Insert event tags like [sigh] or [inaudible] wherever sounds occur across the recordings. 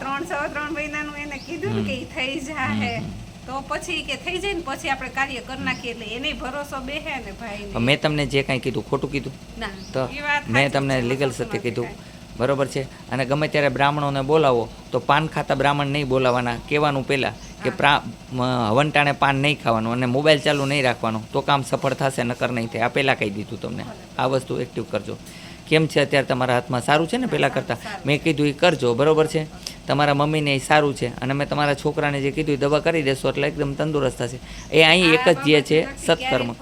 ત્રણ સવા ત્રણ મહિનાનું એને કીધું ને કે એ થઈ જાહે. તો પછી કે થઈ જાય ને પછી આપણે કાર્ય કરી નાખીએ એટલે એને ભરોસો બેહે ને ભાઈ મેં તમને જે કાંઈ કીધું ખોટું કીધું? ના તો મેં તમને લીગલ સત્ય કીધું. બરોબર છે? અને ગમે ત્યારે બ્રાહ્મણોને બોલાવો તો પાન ખાતા બ્રાહ્મણ નહીં બોલાવવાના કહેવાનું પહેલાં કે હવનટાણે પાન નહીં ખાવાનું અને મોબાઈલ ચાલુ નહીં રાખવાનો તો કામ સફળ થશે નકર નહીં થાય. આ પહેલાં કહી દીધું તમને. આ વસ્તુ એક્ટિવ કરજો. કેમ છે અત્યારે તમારા હાથમાં? સારું છે ને પહેલાં કરતાં? મેં કીધું એ કરજો. બરાબર છે? તમારા મમ્મીને એ સારું છે. અને મેં તમારા છોકરાને જે કીધું એ દવા કરી દેશો એટલે એકદમ તંદુરસ્ત થશે. એ અહીં એક જ જે છે, સત્કર્મ.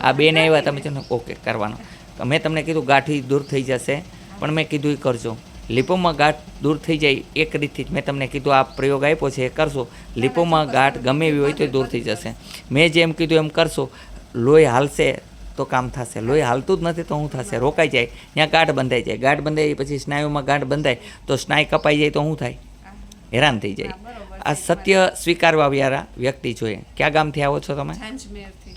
આ બેન આવ્યા, તમે છે ઓકે, કરવાનો. મેં તમને કીધું, ગાંઠી દૂર થઈ જશે, પણ મેં કીધું એ કરજો. લીપોમાં ગાંઠ દૂર થઈ જાય, એક રીતથી જ મેં તમને કીધું, આ પ્રયોગ આપ્યો છે, એ કરશો. લીપોમાં ગાંઠ ગમે એવી હોય તો દૂર થઈ જશે. મેં જેમ કીધું, એમ કરશો. લોહી હાલશે તો કામ થશે. લોહી હાલતું જ નથી તો શું થશે? રોકાઈ જાય. ત્યાં ગાંઠ બંધાઈ જાય. ગાંઠ બંધાઈ પછી સ્નાયુમાં ગાંઠ બંધાય. તો સ્નાયુ કપાઈ જાય તો શું થાય? હેરાન થઈ જાય. આ સત્ય સ્વીકારવા વ્યારા વ્યક્તિ જોઈએ. ક્યાં ગામથી આવો છો તમે.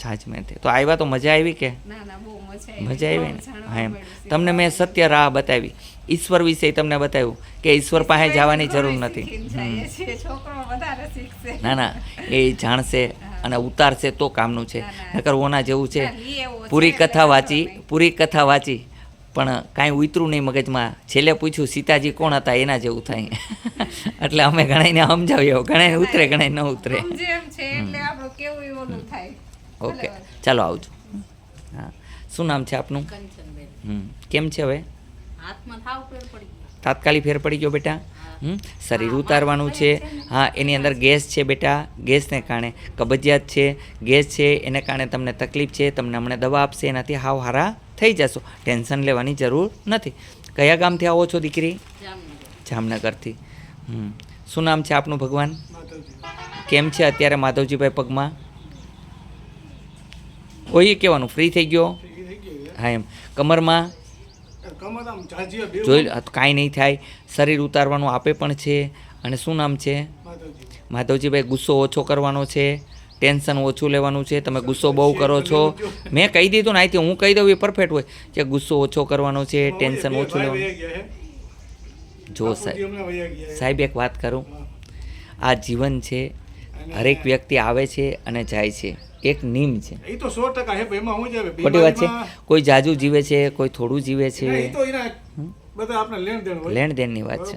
છાજમેરથી. તો આવ્યા તો મજા આવી કે? મજા આવી. ને? હા એમ. તમને મેં સત્ય રાહ બતાવી. ઈશ્વર વિશે તમને બતાવ્યું કે ઈશ્વર પાસે જવાની જરૂર નથી. ના ના. એ જાણશે. અને ઉતારશે તો કામનું છે. નકર ઓના જેવું છે. પૂરી કથા વાંચી પૂરી કથા વાંચી પણ કાંઈ ઉતરું નહીં મગજમાં. છેલ્લે પૂછ્યું સીતાજી કોણ હતા? એના જેવું થાય. [laughs] એટલે અમે ઘણાને સમજાવીએ. ઘણાને ઉતરે ઘણાને ન ઉતરે. ઓકે. ચાલો આવજો. હા. શું નામ છે આપનું? કેમ છે હવે? હાથમાં થાવ પડી? તાત્કાલિક ફેર પડી ગયો બેટા. શરીર ઉતારવાનું છે. હા એની અંદર ગેસ છે બેટા. ગેસને કારણે કબજિયાત છે. ગેસ છે એને કારણે તમને તકલીફ છે તમને હમણાં દવા આપશે એનાથી હાવ હારા થઈ જશો. ટેન્શન લેવાની જરૂર નથી. કયા ગામથી આવો છો દીકરી? જામનગરથી. હમ. શું નામ છે આપનું ભગવાન? કેમ છે અત્યારે માધવજીભાઈ પગમાં? કોઈ કહેવાનું? ફ્રી થઈ ગયો. હા એમ. કમરમાં? જોઈ કાંઈ નહીં થાય. શરીર ઉતારવાનું આપે પણ છે. અને શું નામ છે? માધવજીભાઈ ગુસ્સો ઓછો કરવાનો છે. ટેન્શન ઓછું લેવાનું છે. તમે ગુસ્સો બહુ કરો છો. મેં કહી દીધું ને અહીંથી હું કહી દઉં એ પરફેક્ટ હોય. કે ગુસ્સો ઓછો કરવાનો છે ટેન્શન ઓછું લેવાનું. જો સાહેબ. સાહેબ એક વાત કરું. આ જીવન છે હરેક વ્યક્તિ આવે છે અને જાય છે. એક નિયમ છે. એ તો સો ટકા એમાં હું ખોટી વાત છે. કોઈ જાજુ જીવે છે કોઈ થોડું જીવે છે. બધા આપણે લેણ દેણ હોય. લેણ દેણની વાત છે.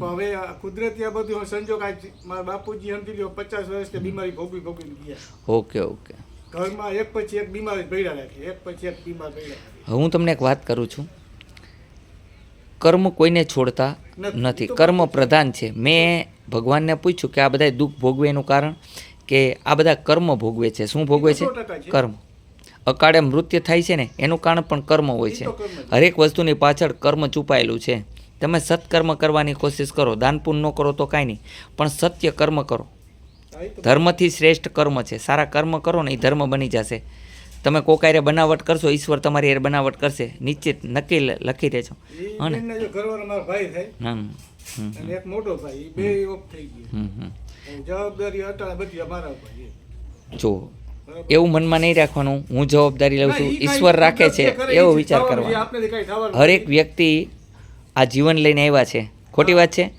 હવે કુદરતી આ બધું સંજોગ આ મારા બાપુજી સમજી લ્યો પચાસ વર્ષથી બીમારી ભોગવી ભોગવી ગયા. Okay okay. ઘરમાં એક પછી એક બીમારી પડ્યા રાખી એક પછી એક બીમાર પડ્યા હું તમને એક વાત કરું છું. કર્મ કોઈને છોડતા. નથી કર્મ પ્રધાન છે. મેં ભગવાનને પૂછ્યું કે આ બધા દુઃખ ભોગવે એનું કારણ? કે આ બધા કર્મ ભોગવે છે. શું ભોગવે છે. કર્મ. અકાળે મૃત્યુ થાય છે ને એનું કારણ પણ કર્મ હોય છે. હરેક વસ્તુની પાછળ કર્મ છુપાયેલું છે. તમે સત્કર્મ કરવાની કોશિશ કરો. દાન પુણ્ય ન કરો તો કાંઈ નહીં. પણ સત્ય કર્મ કરો. ધર્મથી શ્રેષ્ઠ કર્મ છે. સારા કર્મ કરો ને એ ધર્મ બની જશે. તમે કોકાયરે બનાવટ કરશો ઈશ્વર તમારી એ બનાવટ કરશે. નિશ્ચિત નક્કી લખી દેજો. હા ને? અને એક મોટો ભાઈ બે ઓફ થઈ ગયા. હમ હમ. જવાબદારી અટાણે બધી અમારા ઉપર જો એવું મનમાં નહીં રાખવાનું. હું જવાબદારી લઉં છું. ઈશ્વર રાખે છે. એવો વિચાર કરવાનો. હરેક વ્યક્તિ આ જીવન લઈને આવ્યા છે. ખોટી વાત છે.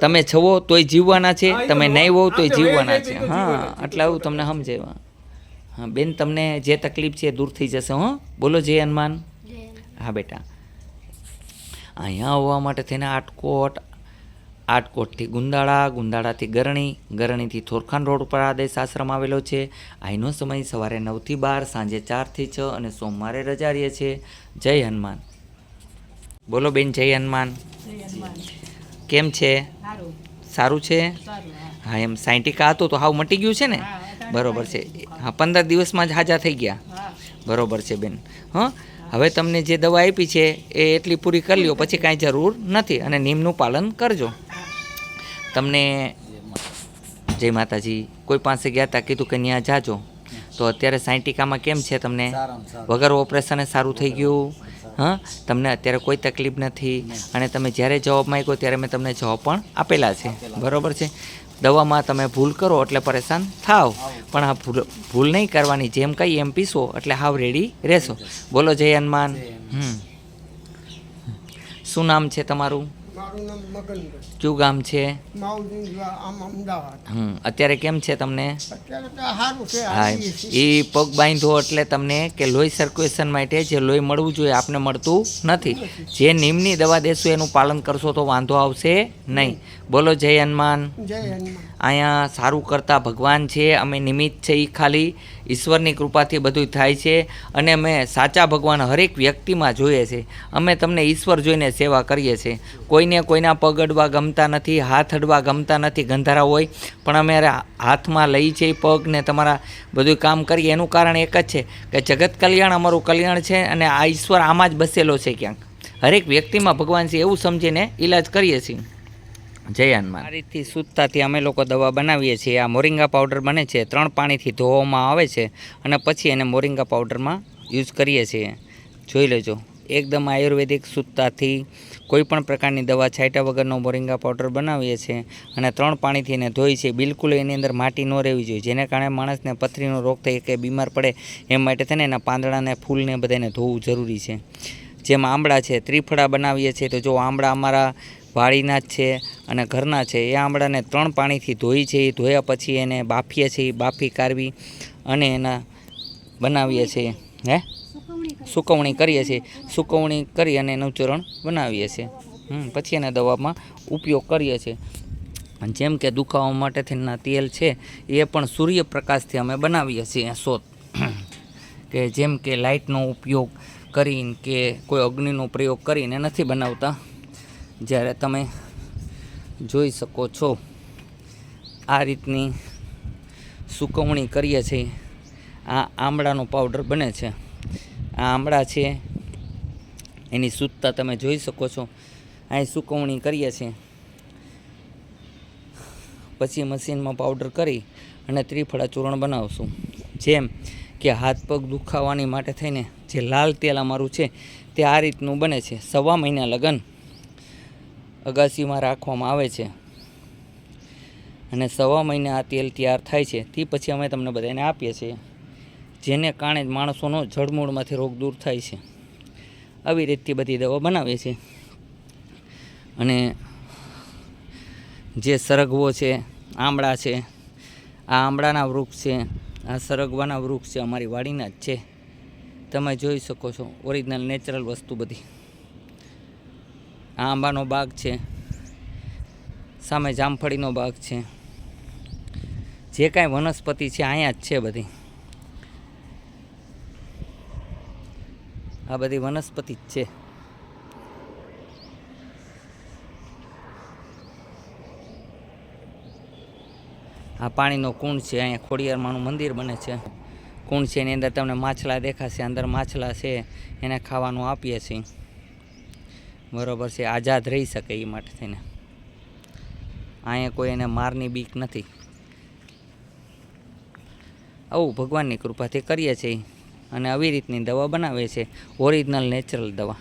તમે છવો તોય જીવવાના છે. તમે નહીં હોવ તોય જીવવાના છે. હા એટલે આવું તમને સમજાવ્યા હા બેન તમને જે તકલીફ છે એ દૂર થઈ જશે હો. બોલો જય હનુમાન. હા બેટા. અહીંયા આવવા માટે થઈને આટકોટ આટકોટથી ગુંદાળા ગુંદાળાથી ગરણી ગરણીથી થોરખાન રોડ ઉપર આદેશ આશ્રમ આવેલો છે. અહીંનો સમય સવારે નવથી બાર સાંજે ચારથી છ અને સોમવારે રજા રહીએ છીએ. જય હનુમાન. બોલો બેન જય હનુમાન. કેમ છે? સારું. છે? હા. એમ સાયન્ટિકા હતું તો હાવ મટી ગયું છે ને? બરોબર છે. હા પંદર દિવસમાં જ હાજા થઈ ગયા. બરોબર છે બેન. હં? હવે તમને જે દવા આપી છે એ એટલી પૂરી કરી લ્યો પછી કાંઈ જરૂર નથી. અને નિયમનું પાલન કરજો. તમને જય માતાજી. કોઈ પાસે ગયા હતા કીધું કે ત્યાં જાજો. તો અત્યારે સાયન્ટિકામાં કેમ છે તમને? વગર ઓપરેશને સારું થઈ ગયું? હા? તમને અત્યારે કોઈ તકલીફ નથી? અને તમે જ્યારે જવાબ માંગ્યો ત્યારે મેં તમને જવાબ પણ આપેલા છે. બરાબર છે? દવામાં તમે ભૂલ કરો એટલે પરેશાન થાવ. પણ આ ભૂલ ભૂલ નહીં કરવાની. જેમ કંઈ એમ પીસો એટલે હાવ રેડી રહેશો. બોલો જય હનુમાન. હમ. શું નામ છે તમારું? મારું નામ મગનભાઈ. શું ગામ છે? આમ અમદાવાદ. હમ અત્યારે કેમ છે તમને? સારું છે હા એ પગ બાંધો એટલે તમને કે લોહી સર્ક્યુલેશન માટે જે લોહી મળવું જોઈએ આપને મળતું નથી. જે નિમની દવા દેશો એનું પાલન કરશો તો વાંધો આવશે. નહીં. બોલો જય હનુમાન. જય હનુમાન. અહીંયા સારું કરતા ભગવાન છે. અમે નિમિત્ત છે એ ખાલી. ઈશ્વરની કૃપાથી બધું થાય છે. અને અમે સાચા ભગવાન હરેક વ્યક્તિમાં જોઈએ છે. અમે તમને ઈશ્વર જોઈને સેવા કરીએ છીએ. કોઈને કોઈના પગ અડવા ગમતા નથી હાથ અડવા ગમતા નથી ગંધારા હોય. પણ અમે હાથમાં લઈ છે એ પગને તમારા બધું કામ કરીએ. એનું કારણ એક જ છે કે જગત કલ્યાણ અમારું કલ્યાણ છે અને આ ઈશ્વર આમાં જ બસેલો છે ક્યાંક. હરેક વ્યક્તિમાં ભગવાન છે એવું સમજીને ઈલાજ કરીએ છીએ. જય હનુમાન. આ રીતથી સૂતતાથી અમે લોકો દવા બનાવીએ છીએ. આ મોરિંગા પાવડર બને છે, ત્રણ પાણીથી ધોવામાં આવે છે અને પછી એને મોરિંગા પાવડરમાં યુઝ કરીએ છીએ. જોઈ લેજો, એકદમ આયુર્વેદિક સૂતતાથી કોઈ પણ પ્રકારની દવા છાંટ્યા વગરનો મોરિંગા પાવડર બનાવીએ છીએ અને ત્રણ પાણીથી એને ધોઈ છે. બિલકુલ એની અંદર માટી ન રહેવી જોઈએ. જેને કારણે માણસને પથરીનો રોગ થઈ કે બીમાર પડે એ માટે થઈને એના પાંદડાને, ફૂલને બધાને ધોવું જરૂરી છે. જેમ આંબળા છે, ત્રિફળા બનાવીએ છીએ. તો જો આંબળા અમારા વાળીના જ છે અને ઘરના છે, એ આંબળાને ત્રણ પાણીથી ધોઈ છે એ ધોયા પછી એને બાફીએ છીએ, બાફી કાઢવી અને એના બનાવીએ છીએ, હે? સુકવણી કરીએ છીએ. સુકવણી કરી અને એનું ચૂરણ બનાવીએ છીએ. પછી એને દવામાં ઉપયોગ કરીએ છીએ. જેમ કે દુખાવા માટે થઈના તેલ છે, એ પણ સૂર્યપ્રકાશથી અમે બનાવીએ છીએ શોધ. કે જેમ કે લાઇટનો ઉપયોગ કરીને કે કોઈ અગ્નિનો પ્રયોગ કરીને નથી બનાવતા. જ્યારે તમે જોઈ શકો છો. આ રીતની સુકવણી કરીએ છીએ. આ આમળાનો પાવડર બને છે. આ આમળા છે. એની શુદ્ધતા તમે જોઈ શકો છો. અહીં સુકવણી કરીએ છીએ. પછી મશીનમાં પાવડર કરી અને ત્રિફળા ચૂર્ણ બનાવશું. જેમ કે હાથ પગ દુખાવાની માટે થઈને જે લાલ તેલ અમારું છે તે આ રીતનું બને છે. સવા મહિના લગન અગાસીમાં રાખવામાં આવે છે. અને સવા મહિને આ તેલ તૈયાર થાય છે. તે પછી અમે તમને બધાને આપીએ છીએ. જેને કારણે જ માણસોનો જળમૂળમાંથી રોગ દૂર થાય છે. આવી રીતથી બધી દવા બનાવીએ છીએ. અને જે સરગવો છે, આમળા છે, આ આમળાના વૃક્ષ છે, આ સરગવાના વૃક્ષ છે અમારી વાડીના જ છે. તમે જોઈ શકો છો, ઓરિજિનલ નેચરલ વસ્તુ બધી. આ આંબાનો બાગ છે. સામે જામફળીનો બાગ છે. જે કાંઈ વનસ્પતિ છે, અહીંયા જ છે બધી. આ બધી વનસ્પતિ જ છે. આ પાણીનો કુંડ છે, અહીંયા ખોડિયારમાંનું મંદિર બને છે. કુંડ છે, એની અંદર તમને માછલા દેખાશે, અંદર માછલા છે, એને ખાવાનું આપીએ છીએ. બરોબર છે, આઝાદ રહી શકે એ માટે થઈને. અહીંયા કોઈ એને મારની બીક નથી. આવું ભગવાનની કૃપાથી કરીએ છીએ. અને આવી રીતની દવા બનાવે છે ઓરિજિનલ નેચરલ દવા.